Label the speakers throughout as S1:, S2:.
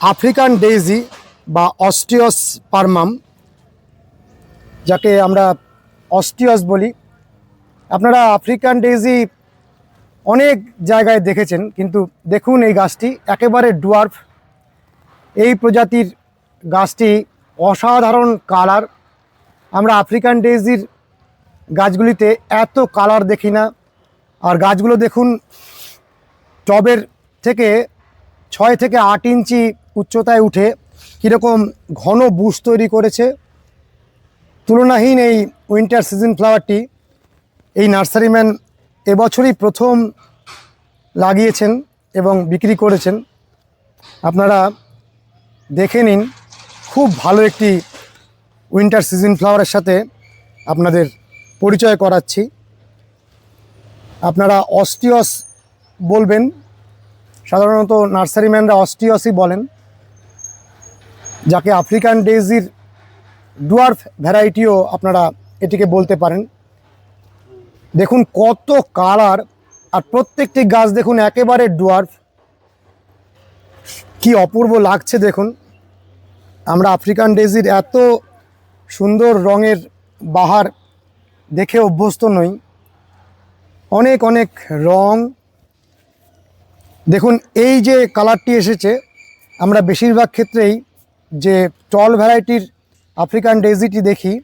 S1: African daisy বা অস্টিয়স পারমাম যাকে আমরা অস্টিয়স বলি। আপনারা আফ্রিকান ডেইজি অনেক জায়গায় দেখেছেন, কিন্তু দেখুন এই গাছটি, একেবারে ডুয়ার্ফ এই প্রজাতির গাছটি অসাধারণ কালার আমরা আফ্রিকান ডেইজির গাছগুলিতে এত কালার দেখি না। আর গাছগুলো দেখুন, টবের থেকে ছয় থেকে আট ইঞ্চি উচ্চতায় উঠে কীরকম ঘন বুশ তৈরি করেছে। তুলনাহীন এই উইন্টার সিজন ফ্লাওয়ারটি এই নার্সারিম্যান এবছরই প্রথম লাগিয়েছেন এবং বিক্রি করেছেন। আপনারা দেখে নিন, খুব ভালো একটি উইন্টার সিজন ফ্লাওয়ারের সাথে আপনাদের পরিচয় করাচ্ছি। আপনারা অস্টিয়স বলবেন, সাধারণত নার্সারিম্যানরা অস্টিয়সই বলেন। যাকে আফ্রিকান ডেজির ডুয়ার্ফ ভ্যারাইটিও আপনারা এটিকে বলতে পারেন। দেখুন কত কালার, আর প্রত্যেকটি গাছ দেখুন একেবারে ডুয়ার্ফ কি অপূর্ব লাগছে দেখুন। আমরা আফ্রিকান ডেজির এত সুন্দর রঙের বাহার দেখে অভ্যস্ত নই। অনেক অনেক রং। দেখুন এই যে কালারটি এসেছে, আমরা বেশিরভাগ ক্ষেত্রেই যে টল ভ্যারাইটির আফ্রিকান ডেজিটি দেখি,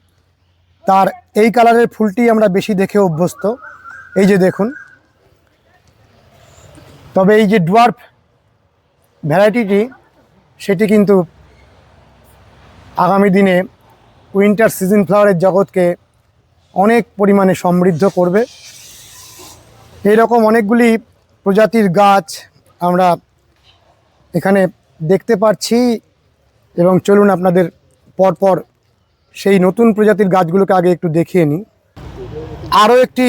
S1: তার এই কালারের ফুলটি আমরা বেশি দেখে অভ্যস্ত। এই যে দেখুন। তবে এই যে ডুয়ার্ফ ভ্যারাইটিটি, সেটি কিন্তু আগামী দিনে উইন্টার সিজন ফ্লাওয়ারের জগৎকে অনেক পরিমাণে সমৃদ্ধ করবে। এই রকম অনেকগুলি প্রজাতির গাছ আমরা এখানে দেখতে পাচ্ছি এবং চলুন আপনাদের পরপর সেই নতুন প্রজাতির গাছগুলোকে আগে একটু দেখিয়ে নিই। আরও একটি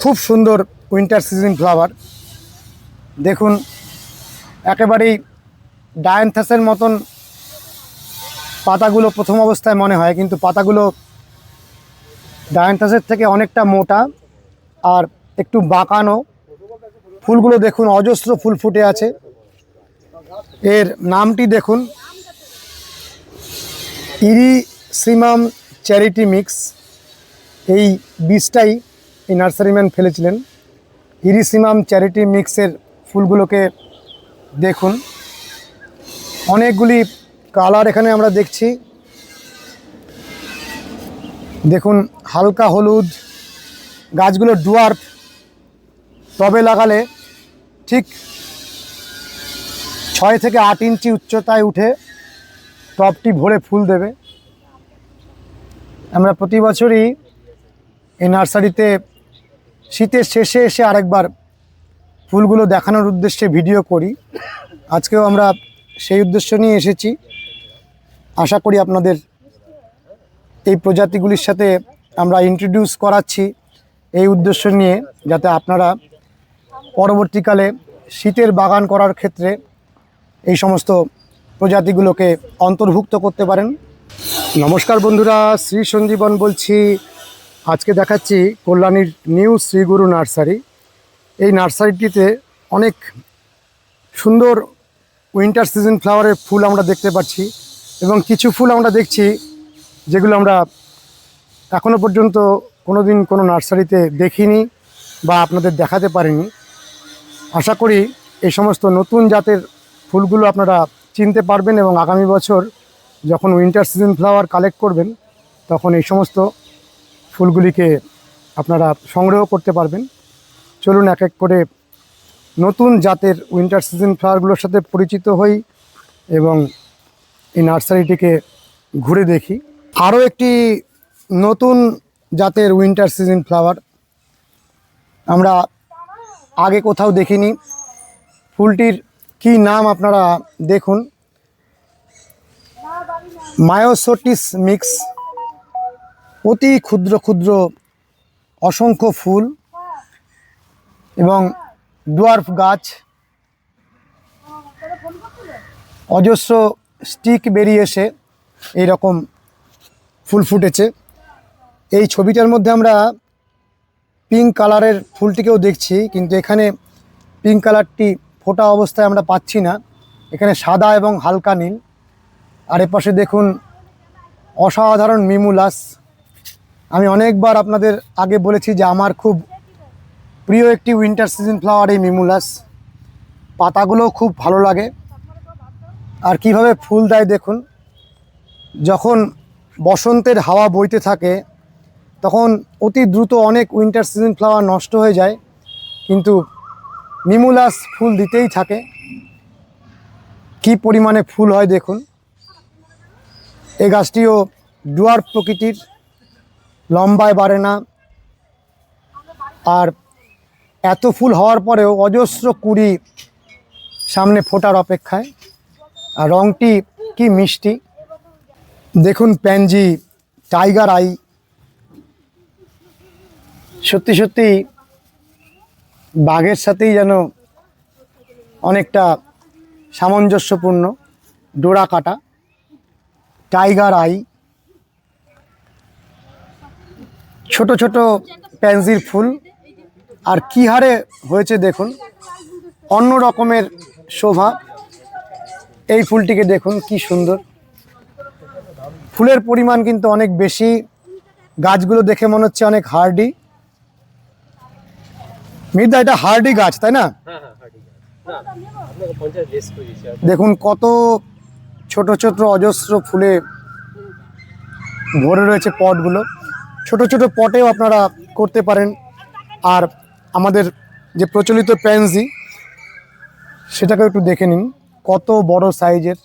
S1: খুব সুন্দর উইন্টার সিজন ফ্লাওয়ার দেখুন, একেবারেই ডায়ান্থাসের মতন পাতাগুলো প্রথম অবস্থায় মনে হয়, কিন্তু পাতাগুলো ডায়ান্থাসের থেকে অনেকটা মোটা আর একটু বাঁকানো। ফুলগুলো দেখুন, অজস্র ফুল ফুটে আছে। এর নামটি দেখুন। Erysimum charity mix. এই বীজটাই এই নার্সারিম্যান ফেলেছিলেন। ইরিসিমাম চ্যারিটি মিক্সের ফুলগুলোকে দেখুন। অনেকগুলি কালার এখানে আমরা দেখছি। দেখুন, হালকা হলুদ, গাছগুলো ডুয়ার্ফ। টবে লাগালে ঠিক ছয় থেকে আট ইঞ্চি উচ্চতায় উঠে টবটি ভরে ফুল দেবে। আমরা প্রতি বছরই এই নার্সারিতে শীতের শেষে এসে আরেকবার ফুলগুলো দেখানোর উদ্দেশ্যে ভিডিও করি। আজকেও আমরা সেই উদ্দেশ্য নিয়ে এসেছি। আশা করি আপনাদের এই প্রজাতিগুলির সাথে আমরা ইন্ট্রোডিউস করাচ্ছি এই উদ্দেশ্য নিয়ে, যাতে আপনারা পরবর্তীকালে শীতের বাগান করার ক্ষেত্রে এই সমস্ত প্রজাতিগুলোকে অন্তর্ভুক্ত করতে পারেন। নমস্কার বন্ধুরা, শ্রী সঞ্জীবন বলছি। আজকে দেখাচ্ছি কল্যাণীর নিউ শ্রীগুরু নার্সারি। এই নার্সারিটিতে অনেক সুন্দর উইন্টার সিজন ফ্লাওয়ারের ফুল আমরা দেখতে পাচ্ছি এবং কিছু ফুল আমরা দেখছি যেগুলো আমরা এখনও পর্যন্ত কোনো দিন কোনো নার্সারিতে দেখিনি বা আপনাদের দেখাতে পারিনি। আশা করি এই সমস্ত নতুন জাতের ফুলগুলো আপনারা চিনতে পারবেন এবং আগামী বছর যখন উইন্টার সিজন ফ্লাওয়ার কালেক্ট করবেন, তখন এই সমস্ত ফুলগুলিকে আপনারা সংগ্রহ করতে পারবেন। চলুন এক এক করে নতুন জাতের উইন্টার সিজন ফ্লাওয়ারগুলোর সাথে পরিচিত হই এবং এই নার্সারিটিকে ঘুরে দেখি। আরও একটি নতুন জাতের উইন্টার সিজন ফ্লাওয়ার আমরা আগে কোথাও দেখিনি। ফুলটির কি নাম আপনারা দেখুন। Myosotis mix. অতি ক্ষুদ্র ক্ষুদ্র অসংখ্য ফুল এবং ডুয়ার্ফ গাছ। অজস্র স্টিক বেরিয়ে এসে এই রকম ফুল ফুটেছে। এই ছবিটার মধ্যে আমরা পিঙ্ক কালারের ফুলটিকেও দেখছি, কিন্তু এখানে পিঙ্ক কালারটি ফোটা অবস্থায় আমরা পাচ্ছি না। এখানে সাদা এবং হালকা নীল। আর এপাশে দেখুন, অসাধারণ মিমুলাস আমি অনেকবার আপনাদের আগে বলেছি যে আমার খুব প্রিয় একটি উইন্টার সিজন ফ্লাওয়ার এই মিমুলাস পাতাগুলো খুব ভালো লাগে। আর কীভাবে ফুল দেয় দেখুন, যখন বসন্তের হাওয়া বইতে থাকে, তখন অতি দ্রুত অনেক উইন্টার সিজন ফ্লাওয়ার নষ্ট হয়ে যায়। কিন্তু মিমুলাস ফুল দিতেই থাকে। কি পরিমাণে ফুল হয় দেখুন। এই গাছটিও ডুয়ার প্রকৃতির, লম্বায় বাড়ে না। আর এত ফুল হওয়ার পরেও অজস্র কুড়ি সামনে ফোটার অপেক্ষায়। আর রঙটি কি মিষ্টি। দেখুন প্যানজি, টাইগার আই। সত্যি সত্যি বাঘের সাথেই যেন অনেকটা সামঞ্জস্যপূর্ণ ডোরা কাটা, টাইগার আই, ছোট ছোট প্যানজির ফুল। আর কি হারে হয়েছে দেখুন, অন্য রকমের শোভা। এই ফুলটিকে দেখুন, কি সুন্দর। ফুলের পরিমাণ কিন্তু অনেক বেশি। গাছগুলো দেখে মনে হচ্ছে অনেক হার্ডি। মির্দা এটা হার্ডি গাছ তাই না?
S2: হ্যাঁ হ্যাঁ
S1: দেখুন কত ছোট ছোট অজস্র ফুলে ভরে রয়েছে পটগুলো। ছোট ছোট পটেও আপনারা করতে পারেন। আর আমাদের যে প্রচলিত প্যান্সি সেটাকে একটু দেখে নিন। কত বড় সাইজের।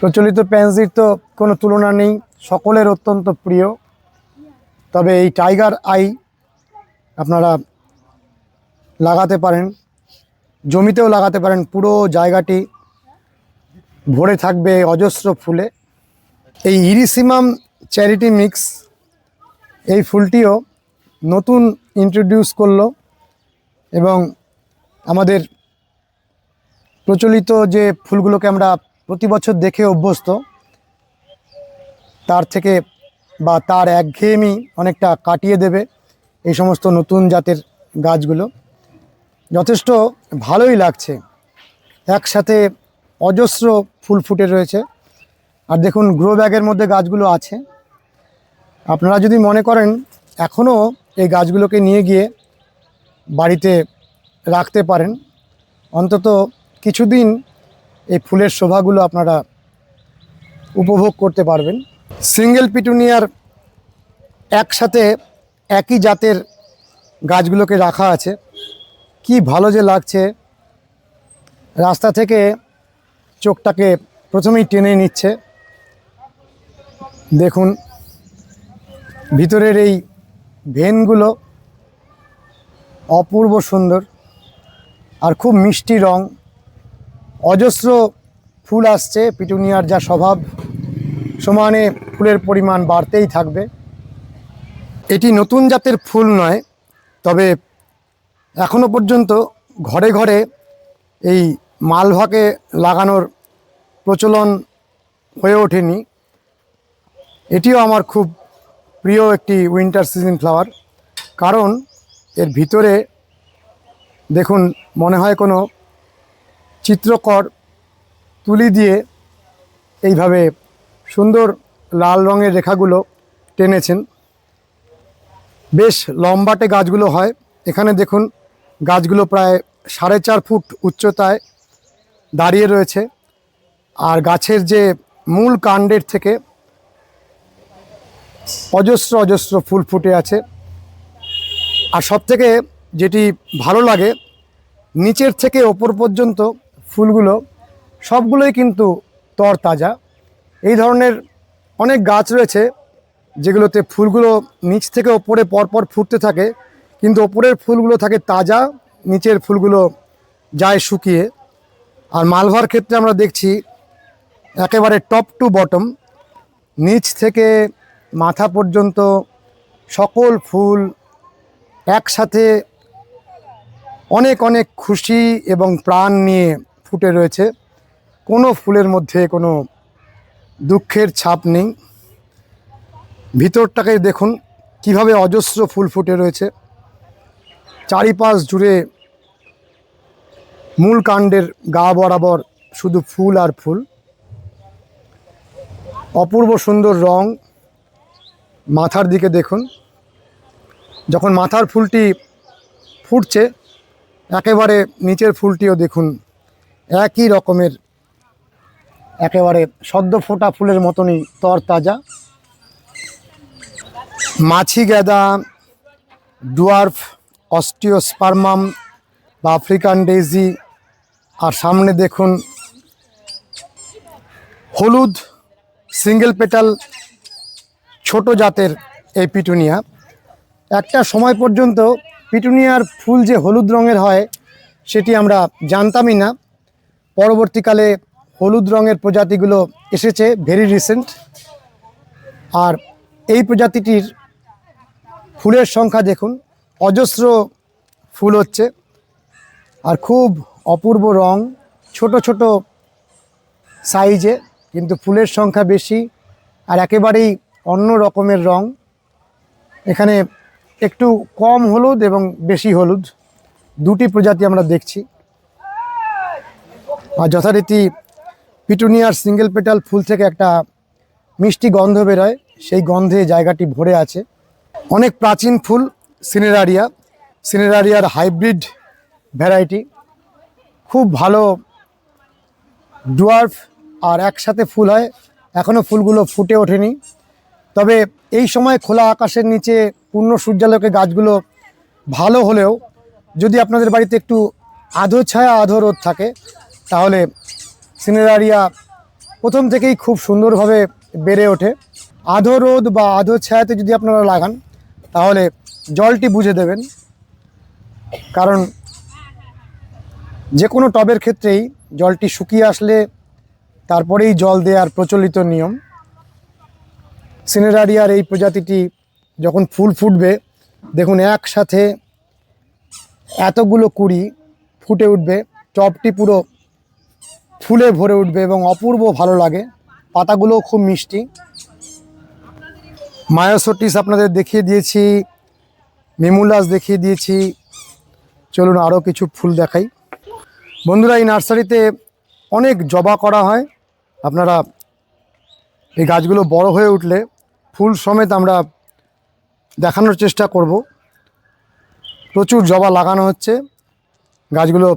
S1: প্রচলিত প্যান্সির তো কোনো তুলনা নেই সকলের অত্যন্ত প্রিয়। তবে এই টাইগার আই আপনারা লাগাতে পারেন, জমিতেও লাগাতে পারেন, পুরো জায়গাটি ভরে থাকবে অজস্র ফুলে। এই ইরিসিমাম চ্যারিটি মিক্স এই ফুলটিও নতুন ইন্ট্রোডিউস করল এবং আমাদের প্রচলিত যে ফুলগুলোকে আমরা প্রতি বছর দেখে অভ্যস্ত, তার থেকে বা তার একঘেয়েমি অনেকটা কাটিয়ে দেবে। এই সমস্ত নতুন জাতের গাছগুলো যথেষ্ট ভালোই লাগছে। একসাথে অজস্র ফুল ফুটে রয়েছে। আর দেখুন গ্রো ব্যাগের মধ্যে গাছগুলো আছে। আপনারা যদি মনে করেন, এখনও এই গাছগুলোকে নিয়ে গিয়ে বাড়িতে রাখতে পারেন। অন্তত কিছুদিন এই ফুলের শোভাগুলো আপনারা উপভোগ করতে পারবেন। সিঙ্গেল পিটুনিয়ার একসাথে একই জাতের গাছগুলোকে রাখা আছে। কি ভালো যে লাগছে। রাস্তা থেকে চোখটাকে প্রথমেই টেনে নিচ্ছে। দেখুন, ভিতরের এই ভেনগুলো অপূর্ব সুন্দর আর খুব মিষ্টি রং। অজস্র ফুল আসছে, পিটুনিয়ার যা স্বভাব। সমানে ফুলের পরিমাণ বাড়তেই থাকবে। এটি নতুন জাতের ফুল নয়, তবে এখনও পর্যন্ত ঘরে ঘরে এই মালভাকে লাগানোর প্রচলন হয়ে ওঠেনি। এটিও আমার খুব প্রিয় একটি উইন্টার সিজন ফ্লাওয়ার কারণ এর ভিতরে দেখুন, মনে হয় কোনো চিত্রকর তুলি দিয়ে এইভাবে সুন্দর লাল রঙের রেখাগুলো টেনেছেন। বেশ লম্বাটে গাছগুলো হয়। এখানে দেখুন, গাছগুলো প্রায় সাড়ে চার ফুট উচ্চতায় দাঁড়িয়ে রয়েছে। আর গাছের যে মূল কাণ্ডের থেকে অজস্র অজস্র ফুল ফুটে আছে। আর সব থেকে যেটি ভালো লাগে, নিচের থেকে ওপর পর্যন্ত ফুলগুলো সবগুলোই কিন্তু তরতাজা। এই ধরনের অনেক গাছ রয়েছে যেগুলোতে ফুলগুলো নিচ থেকে ওপরে পরপর ফুটতে থাকে, কিন্তু ওপরের ফুলগুলো থাকে তাজা, নিচের ফুলগুলো যায় শুকিয়ে। আর মালভার ক্ষেত্রে আমরা দেখছি একেবারে টপ টু বটম নিচ থেকে মাথা পর্যন্ত সকল ফুল একসাথে অনেক অনেক খুশি এবং প্রাণ নিয়ে ফুটে রয়েছে। কোনো ফুলের মধ্যে কোনো দুঃখের ছাপ নেই। ভিতরটাকে দেখুন, কীভাবে অজস্র ফুল ফুটে রয়েছে। চারিপাশ জুড়ে মূল কাণ্ডের গা বরাবর শুধু ফুল আর ফুল। অপূর্ব সুন্দর রং মাথার দিকে দেখুন। যখন মাথার ফুলটি ফুটছে, একেবারে নিচের ফুলটিও দেখুন, একই রকমের, একেবারে সদ্য ফোটা ফুলের মতনই তরতাজা। মাছি গ্যাদা, ডুয়ার্ফ, অস্টিওস্পার্মাম বা আফ্রিকান ডেজি আর সামনে দেখুন, হলুদ, সিঙ্গেল পেটাল, ছোট জাতের এই পিটুনিয়া। একটা সময় পর্যন্ত পিটুনিয়ার ফুল যে হলুদ রঙের হয়, সেটি আমরা জানতামই না। পরবর্তীকালে হলুদ রঙের প্রজাতিগুলো এসেছে ভেরি রিসেন্ট আর এই প্রজাতিটির ফুলের সংখ্যা দেখুন, অজস্র ফুল হচ্ছে, আর খুব অপূর্ব রং, ছোট ছোট সাইজে, কিন্তু ফুলের সংখ্যা বেশি, আর একেবারেই অন্য রকমের রং। এখানে একটু কম হলুদ এবং বেশি হলুদ, দুটি প্রজাতি আমরা দেখছি। আর যথারীতি পিটুনিয়ার সিঙ্গেল পেটাল ফুল থেকে একটা মিষ্টি গন্ধ বেরোয়, সেই গন্ধে জায়গাটি ভরে আছে। অনেক প্রাচীন ফুল, সিনেরারিয়া। সিনেরারিয়ার হাইব্রিড ভ্যারাইটি। খুব ভালো ডুয়ার্ফ আর একসাথে ফুল হয়। এখনও ফুলগুলো ফুটে ওঠেনি। তবে এই সময় খোলা আকাশের নিচে পূর্ণ সূর্যালোকে গাছগুলো ভালো হলেও যদি আপনাদের বাড়িতে একটু আধো ছায়া, আধো রোদ থাকে, তাহলে সিনেরারিয়া প্রথম থেকেই খুব সুন্দরভাবে বেড়ে ওঠে। আধো রোদ বা আধো ছায়াতে যদি আপনারা লাগান তাহলে জলটি বুঝে দেবেন। কারণ যে কোনো টবের ক্ষেত্রেই জলটি শুকিয়ে আসলে তারপরেই জল দেওয়ার প্রচলিত নিয়ম। সিনেরারিয়ার এই প্রজাতিটি যখন ফুল ফুটবে, দেখুন একসাথে এতগুলো কুড়ি ফুটে উঠবে, টবটি পুরো ফুলে ভরে উঠবে এবং অপূর্ব ভালো লাগে। পাতাগুলোও খুব মিষ্টি। মায়োসোটিস আপনাদের দেখিয়ে দিয়েছি, মেমুলাস দেখিয়ে দিয়েছি। চলুন আরও কিছু ফুল দেখাই। বন্ধুরা, এই নার্সারিতে অনেক জবা করা হয়। আপনারা এই গাছগুলো বড় হয়ে উঠলে ফুল সমেত আমরা দেখানোর চেষ্টা করব। প্রচুর জবা লাগানো হচ্ছে। গাছগুলো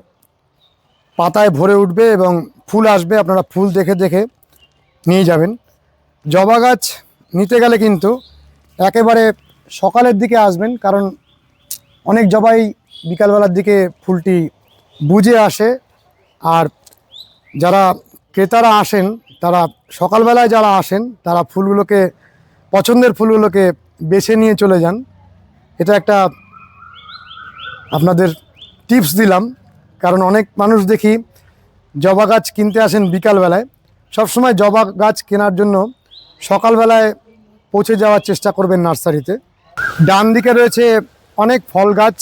S1: পাতায় ভরে উঠবে এবং ফুল আসবে। আপনারা ফুল দেখে দেখে নিয়ে যাবেন। জবা গাছ নিতে গেলে কিন্তু একেবারে সকালের দিকে আসবেন, কারণ অনেক জবাই বিকালবেলার দিকে ফুলটি বুঝে আসে। আর যারা ক্রেতারা আসেন, তারা সকালবেলায় যারা আসেন, তারা ফুলগুলোকে, পছন্দের ফুলগুলোকে বেছে নিয়ে চলে যান। এটা একটা আপনাদের টিপস দিলাম, কারণ অনেক মানুষ দেখি জবা গাছ কিনতে আসেন বিকালবেলায়। সবসময় জবা গাছ কেনার জন্য সকালবেলায় পৌঁছে যাওয়ার চেষ্টা করবেন নার্সারিতে। ডান দিকে রয়েছে অনেক ফল গাছ।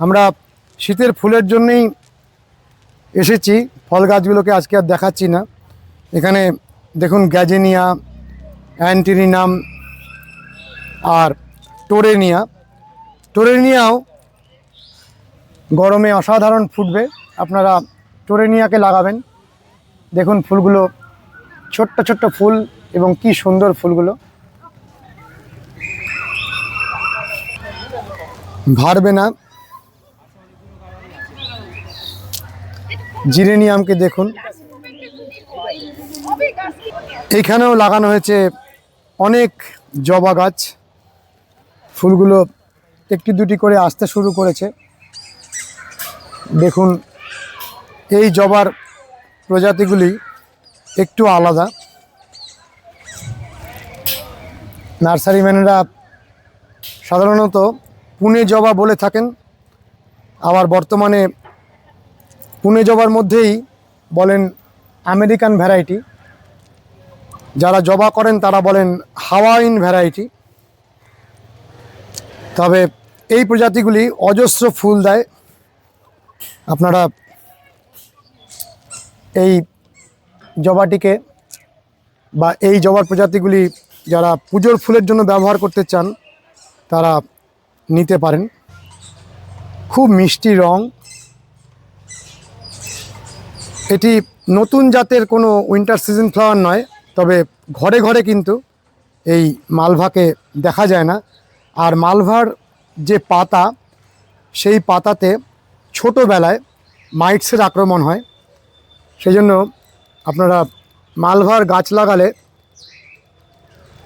S1: আমরা শীতের ফুলের জন্যই এসেছি। ফল গাছগুলোকে আজকে আর দেখাচ্ছি না। এখানে দেখুন গ্যাজেনিয়া অ্যান্টিনিনাম আর টোরেনিয়া। টোরেনিয়াও গরমে অসাধারণ ফুটবে। আপনারা টোরেনিয়াকে লাগাবেন। দেখুন ফুলগুলো, ছোট্ট ছোট্ট ফুল এবং কি সুন্দর ফুলগুলো। ভারবে না। জিরেনিয়ামকে দেখুন। এইখানেও লাগানো হয়েছে অনেক জবা গাছ। ফুলগুলো একটি দুটি করে আসতে শুরু করেছে। দেখুন, এই জবার প্রজাতিগুলি একটু আলাদা। নার্সারি ম্যানেরা সাধারণত পুনে জবা বলে থাকেন। আবার বর্তমানে পুনে জবার মধ্যেই বলেন আমেরিকান ভ্যারাইটি। যারা জবা করেন তারা বলেন হাওয়াইন ভ্যারাইটি। তবে এই প্রজাতিগুলি অজস্র ফুল দেয়। আপনারা এই জবাটিকে বা এই জবার প্রজাতিগুলি যারা পুজোর ফুলের জন্য ব্যবহার করতে চান, তারা নিতে পারেন। খুব মিষ্টি রং। এটি নতুন জাতের কোনো উইন্টার সিজন ফ্লাওয়ার নয়, তবে ঘরে ঘরে কিন্তু এই মালভাকে দেখা যায় না। আর মালভার যে পাতা, সেই পাতাতে ছোটোবেলায় মাইটসের আক্রমণ হয়। সেই জন্য আপনারা মালভার গাছ লাগালে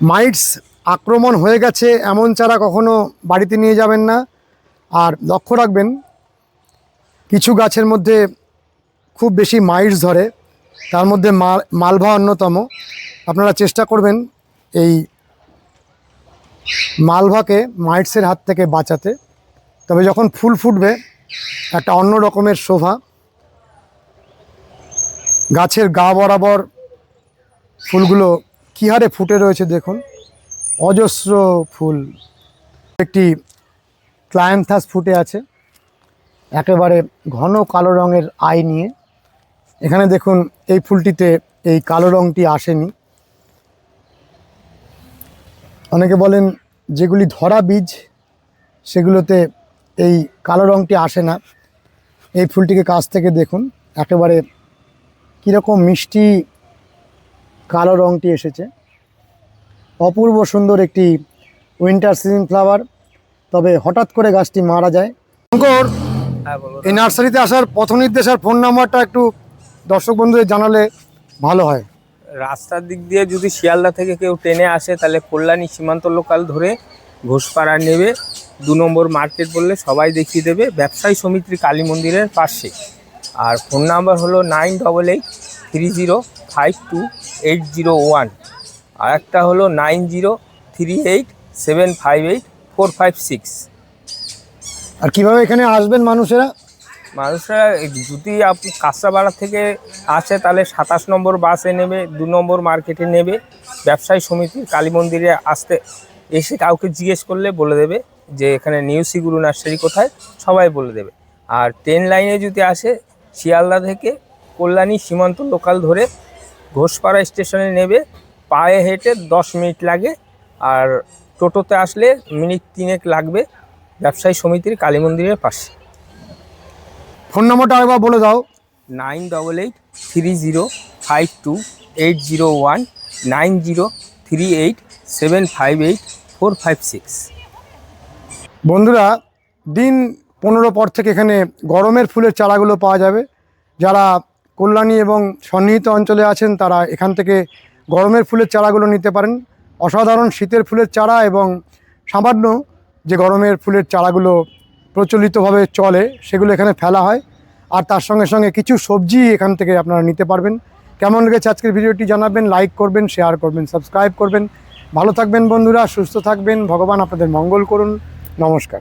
S1: মাইটস আক্রমণ হয়ে গেছে, এমন চারা কখনো বাড়িতে নিয়ে যাবেন না। আর লক্ষ্য রাখবেন, কিছু গাছের মধ্যে খুব বেশি মাইটস ধরে, তার মধ্যে মাল, মালভা অন্যতম। আপনারা চেষ্টা করবেন এই মালভাকে মাইটসের হাত থেকে বাঁচাতে। তবে যখন ফুল ফুটবে, একটা অন্য রকমের শোভা। গাছের গা বরাবর ফুলগুলো কী হারে ফুটে রয়েছে দেখুন। অজস্র ফুল। একটি ক্লায়েন্থাস ফুটে আছে, একেবারে ঘন কালো রঙের আয় নিয়ে। এখানে দেখুন, এই ফুলটিতে এই কালো রঙটি আসেনি। অনেকে বলেন, যেগুলি ধরা বীজ, সেগুলোতে এই কালো রঙটি আসে না। এই ফুলটিকে কাছ থেকে দেখুন, একেবারে কীরকম মিষ্টি কালো রঙটি এসেছে। অপূর্ব সুন্দর একটি উইন্টার সিজন ফ্লাওয়ার তবে হঠাৎ করে গাছটি মারা যায়। শঙ্কর
S2: হ্যাঁ
S1: এই নার্সারিতে আসার পথ নির্দেশ আর ফোন নাম্বারটা একটু দর্শক বন্ধুদের জানালে ভালো হয়।
S3: রাস্তার দিক দিয়ে যদি শিয়ালদা থেকে কেউ ট্রেনে আসে তাহলে কল্যাণী সীমান্ত লোকাল ধরে ঘোষপাড়া নেবে। দু নম্বর মার্কেট বললে সবাই দেখিয়ে দেবে। ব্যবসায়ী সমিতির কালী মন্দিরের পাশে। আর ফোন নাম্বার হলো nine double eight three zero five two eight zero one আর একটা হলো nine zero three eight seven five eight four five six.
S1: আর কীভাবে এখানে আসবেন মানুষেরা?
S3: মানুষরা যদি আপনি কাঁচরাপাড়া থেকে আসে তাহলে সাতাশ নম্বর বাসে নেবে দু নম্বর মার্কেটে নেবে। ব্যবসায়ী সমিতির কালী মন্দিরে আসতে এসে কাউকে জিজ্ঞেস করলে বলে দেবে যে এখানে নিউ সিগুরু নার্সারি কোথায়? সবাই বলে দেবে। আর ট্রেন লাইনে যদি আসে শিয়ালদা থেকে কল্যাণী সীমান্ত লোকাল ধরে ঘোষপাড়া স্টেশনে নেবে। পায়ে হেঁটে দশ মিনিট লাগে আর টোটোতে আসলে মিনিট তিনেক লাগবে ব্যবসায়ী সমিতির কালী মন্দিরের পাশে।
S1: ফোন নম্বরটা আরেকবার বলে দাও।
S3: Nine double eight three zero five two eight zero one nine zero three eight seven five eight four five six.
S1: বন্ধুরা দিন পনেরো পর থেকে এখানে গরমের ফুলের চারাগুলো পাওয়া যাবে। যারা কল্যাণী এবং সন্নিহিত অঞ্চলে আছেন তারা এখান থেকে গরমের ফুলের চারাগুলো নিতে পারেন। অসাধারণ শীতের ফুলের চারা এবং সামান্য যে গরমের ফুলের চারাগুলো প্রচলিতভাবে চলে, সেগুলো এখানে ফেলা হয়। আর তার সঙ্গে সঙ্গে কিছু সবজি এখান থেকে আপনারা নিতে পারবেন। কেমন লেগেছে আজকের ভিডিওটি জানাবেন লাইক করবেন শেয়ার করবেন সাবস্ক্রাইব করবেন। ভালো থাকবেন বন্ধুরা, সুস্থ থাকবেন। ভগবান আপনাদের মঙ্গল করুন। নমস্কার।